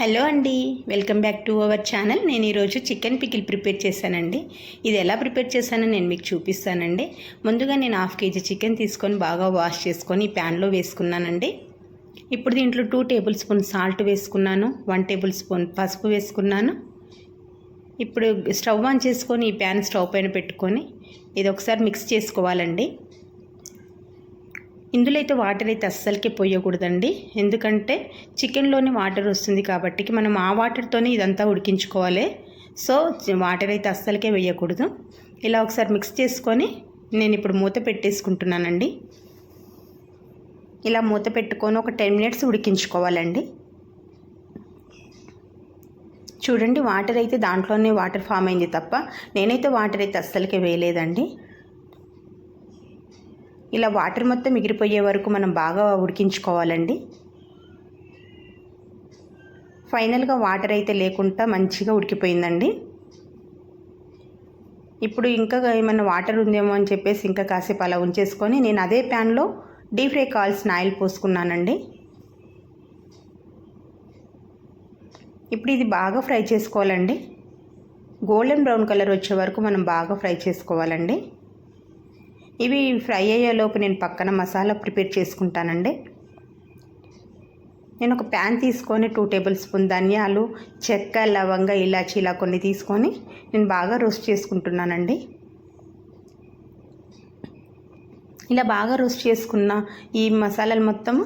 Hello అండి welcome back to our channel. నేను ఈరోజు చికెన్ పికిల్ ప్రిపేర్ చేశానండి. ఇది ఎలా ప్రిపేర్ చేశానో నేను మీకు చూపిస్తానండి. ముందుగా నేను హాఫ్ కేజీ చికెన్ తీసుకొని బాగా వాష్ చేసుకొని ప్యాన్లో వేసుకున్నానండి. ఇప్పుడు దీంట్లో టూ టేబుల్ స్పూన్ సాల్ట్ వేసుకున్నాను వన్ టేబుల్ స్పూన్ పసుపు వేసుకున్నాను. ఇప్పుడు స్టవ్ ఆన్ చేసుకొని ఈ ప్యాన్ స్టవ్ పైన పెట్టుకొని ఇది ఒకసారి మిక్స్ చేసుకోవాలండి. ఇందులో అయితే వాటర్ అయితే అస్సలకే పోయకూడదండి. ఎందుకంటే చికెన్లోని వాటర్ వస్తుంది కాబట్టి మనం ఆ వాటర్తోనే ఇదంతా ఉడికించుకోవాలి. సో వాటర్ అయితే అస్సలకే వేయకూడదు. ఇలా ఒకసారి మిక్స్ చేసుకొని నేను ఇప్పుడు మూత పెట్టేసుకుంటున్నానండి. ఇలా మూత పెట్టుకొని ఒక టెన్ మినిట్స్ ఉడికించుకోవాలండి. చూడండి వాటర్ అయితే దాంట్లోనే వాటర్ ఫామ్ అయింది తప్ప నేనైతే వాటర్ అయితే అస్సలకే వేయలేదండి. ఇలా వాటర్ మొత్తం మిగిలిపోయే వరకు మనం బాగా ఉడికించుకోవాలండి. ఫైనల్గా వాటర్ అయితే లేకుండా మంచిగా ఉడికిపోయిందండి. ఇప్పుడు ఇంకా ఏమైనా వాటర్ ఉందేమో అని చెప్పేసి ఇంకా కాసేపు అలా ఉంచేసుకొని నేను అదే ప్యాన్లో డీప్ ఫ్రై కావాల్సిన ఆయిల్ పోసుకున్నానండి. ఇప్పుడు ఇది బాగా ఫ్రై చేసుకోవాలండి. గోల్డెన్ బ్రౌన్ కలర్ వచ్చే వరకు మనం బాగా ఫ్రై చేసుకోవాలండి. ఇవి ఫ్రై అయ్యేలోపు నేను పక్కన మసాలా ప్రిపేర్ చేసుకుంటానండి. నేను ఒక ప్యాన్ తీసుకొని టూ టేబుల్ స్పూన్ ధనియాలు చెక్క లవంగ ఇలాచి ఇలా కొన్ని తీసుకొని నేను బాగా రోస్ట్ చేసుకుంటున్నానండి. ఇలా బాగా రోస్ట్ చేసుకున్న ఈ మసాలాలు మొత్తము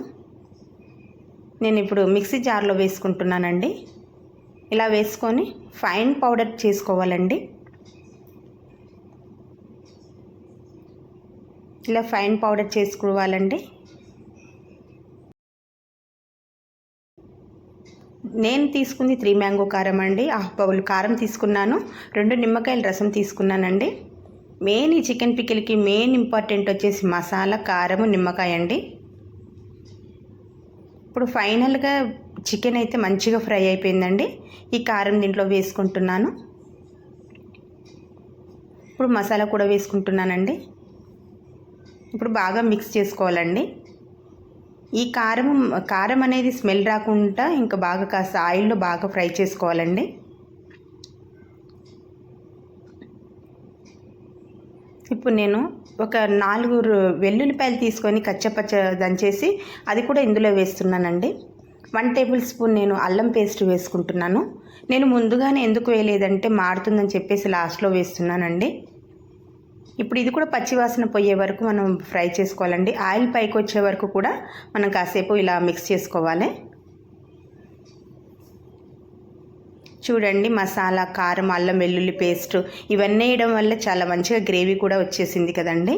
నేను ఇప్పుడు మిక్సీ జార్లో వేసుకుంటున్నానండి. ఇలా వేసుకొని ఫైన్ పౌడర్ చేసుకోవాలండి. ఇలా ఫైన్ పౌడర్ చేసుకోవాలండి. నేను తీసుకుంది త్రీ మ్యాంగో కారం అండి. హాఫ్ బౌల్ కారం తీసుకున్నాను. రెండు నిమ్మకాయల రసం తీసుకున్నానండి. మెయిన్ ఈ చికెన్ పికిల్కి మెయిన్ ఇంపార్టెంట్ వచ్చేసి మసాలా కారము నిమ్మకాయ అండి. ఇప్పుడు ఫైనల్గా చికెన్ అయితే మంచిగా ఫ్రై అయిపోయిందండి. ఈ కారం దీంట్లో వేసుకుంటున్నాను. ఇప్పుడు మసాలా కూడా వేసుకుంటున్నానండి. ఇప్పుడు బాగా మిక్స్ చేసుకోవాలండి. ఈ కారం కారం అనేది స్మెల్ రాకుండా ఇంకా బాగా కాస్త ఆయిల్లో బాగా ఫ్రై చేసుకోవాలండి. ఇప్పుడు నేను ఒక నాలుగు వెల్లుల్లిపాయలు తీసుకొని కచ్చపచ్చ దంచేసి అది కూడా ఇందులో వేస్తున్నానండి. వన్ టేబుల్ స్పూన్ నేను అల్లం పేస్ట్ వేసుకుంటున్నాను. నేను ముందుగానే ఎందుకు వేయలేదంటే మారుతుందని చెప్పేసి లాస్ట్లో వేస్తున్నానండి. ఇప్పుడు ఇది కూడా పచ్చివాసన పోయే వరకు మనం ఫ్రై చేసుకోవాలండి. ఆయిల్ పైకి వచ్చే వరకు కూడా మనం కాసేపు ఇలా మిక్స్ చేసుకోవాలి. చూడండి మసాలా కారం అల్లం వెల్లుల్లి పేస్ట్ ఇవన్నీ వేయడం వల్ల చాలా మంచిగా గ్రేవీ కూడా వచ్చేసింది కదండి.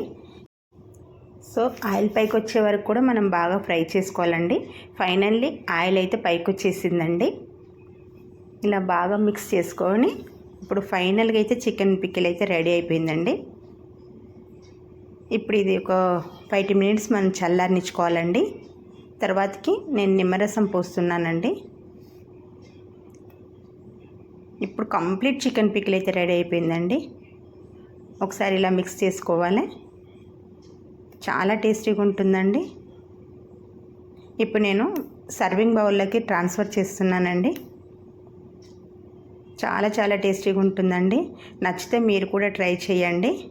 సో ఆయిల్ పైకి వచ్చే వరకు కూడా మనం బాగా ఫ్రై చేసుకోవాలండి. ఫైనల్లీ ఆయిల్ అయితే పైకి వచ్చేసిందండి. ఇలా బాగా మిక్స్ చేసుకొని ఇప్పుడు ఫైనల్గా అయితే చికెన్ పిక్కిల్ అయితే రెడీ అయిపోయిందండి. ఇప్పుడు ఇది ఒక ఫైవ్ మినిట్స్ మనం చల్లారనిచ్చుకోవాలండి. తర్వాతకి నేను నిమ్మరసం పోస్తున్నానండి. ఇప్పుడు కంప్లీట్ చికెన్ పికిల్ అయితే రెడీ అయిపోయిందండి. ఒకసారి ఇలా మిక్స్ చేసుకోవాలి. చాలా టేస్టీగా ఉంటుందండి. ఇప్పుడు నేను సర్వింగ్ బౌల్లోకి ట్రాన్స్ఫర్ చేస్తున్నానండి. చాలా చాలా టేస్టీగా ఉంటుందండి. నచ్చితే మీరు కూడా ట్రై చేయండి.